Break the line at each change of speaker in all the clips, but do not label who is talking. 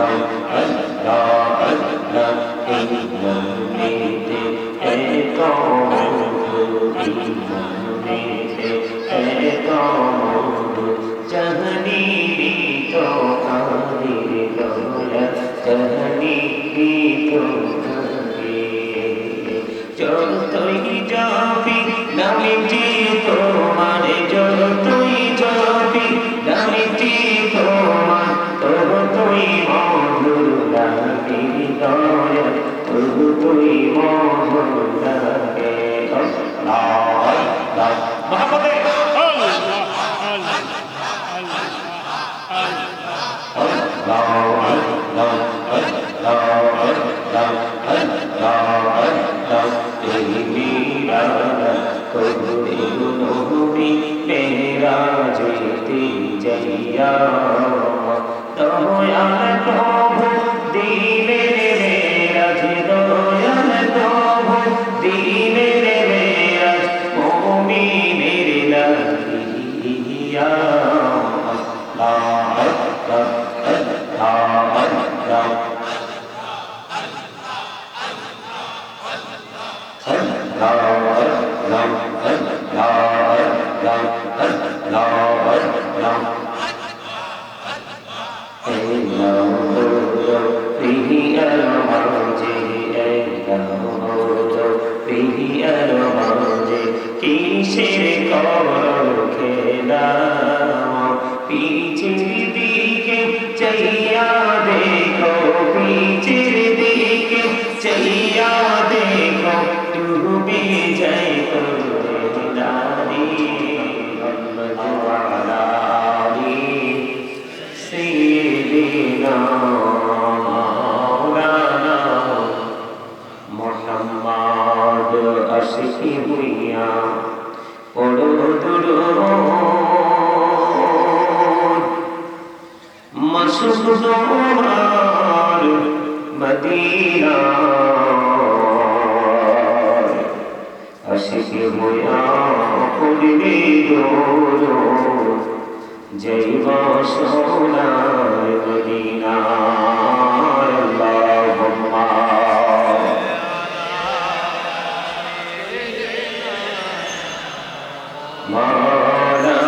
আল্লাহ জৈব সোনায় মদিনায় আল্লাহুম্মা مولانا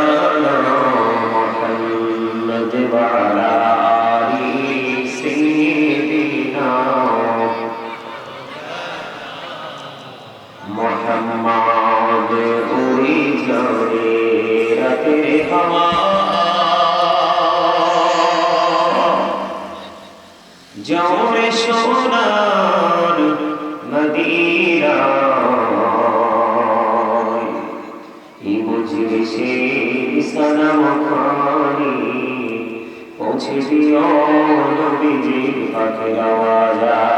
محمد وعلى آل سيدنا محمد أريد رحمه জোরে সোনার মদিরা এই মজলিসে সালাম খানি পৌঁছে দিও নবীজির পাখির আওয়াজ।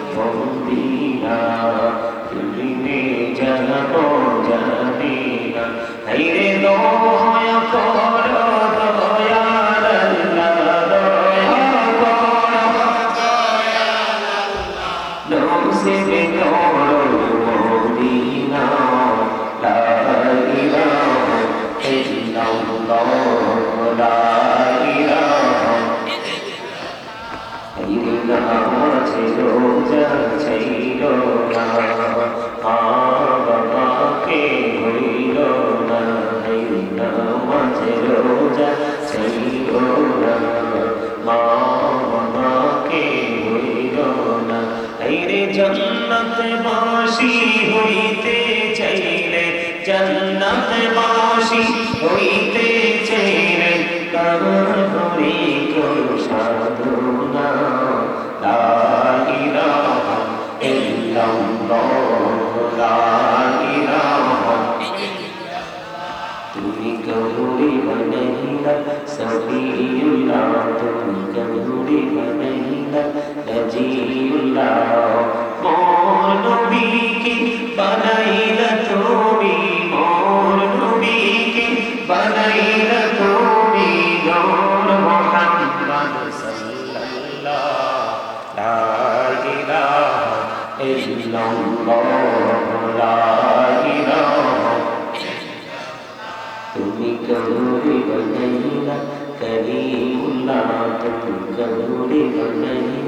চিরে জন্নত বাসি হইতে চাইলে, জন্নত বাসি হইতে চাইলে কামরি কোন সাধনা লা ইলাহা ইল্লাল্লাহ, লা ইলাহা। তুমি কবুল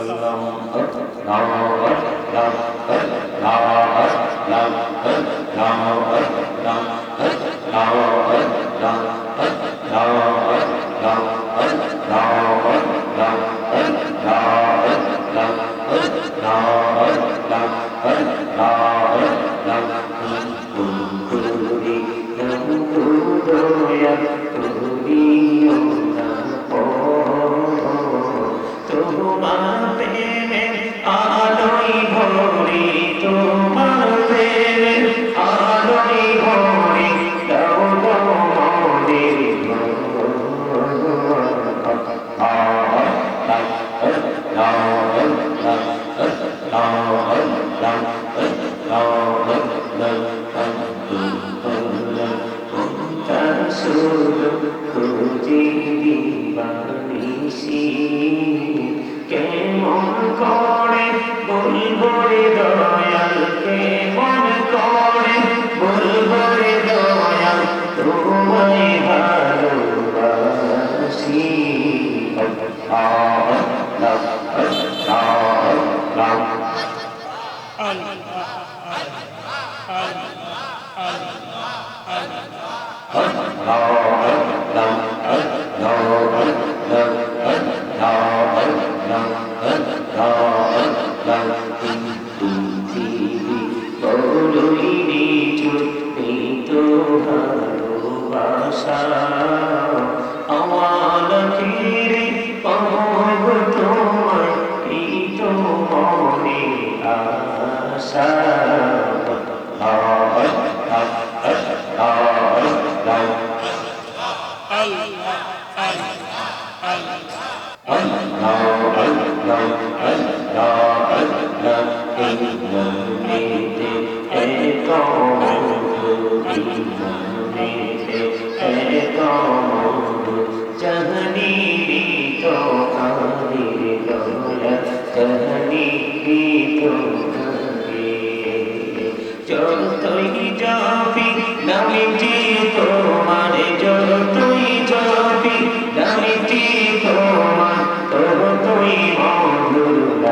الله أكبر الله أكبر সুযোগ খুঁজে দিবানিসি কেমন করে বলব রে দয়াল কেমন করে বলব রে দয়াল তোমায় ভালোবাসি Allah, Allah, Allah, Allah. Thank you.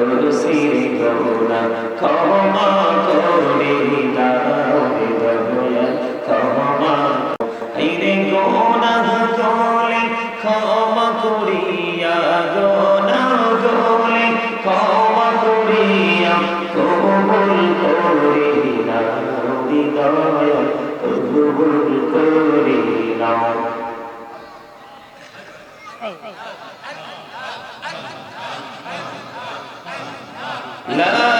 করসির গোনা ক্ষমা করে দাও রে দয়াল, ক্ষমা আইরে গোনা গোলে ক্ষমা করিয়া গোনা গোলে ক্ষমা করিয়া কবুল করে নাও রে দয়াল, কবুল করে নাও لا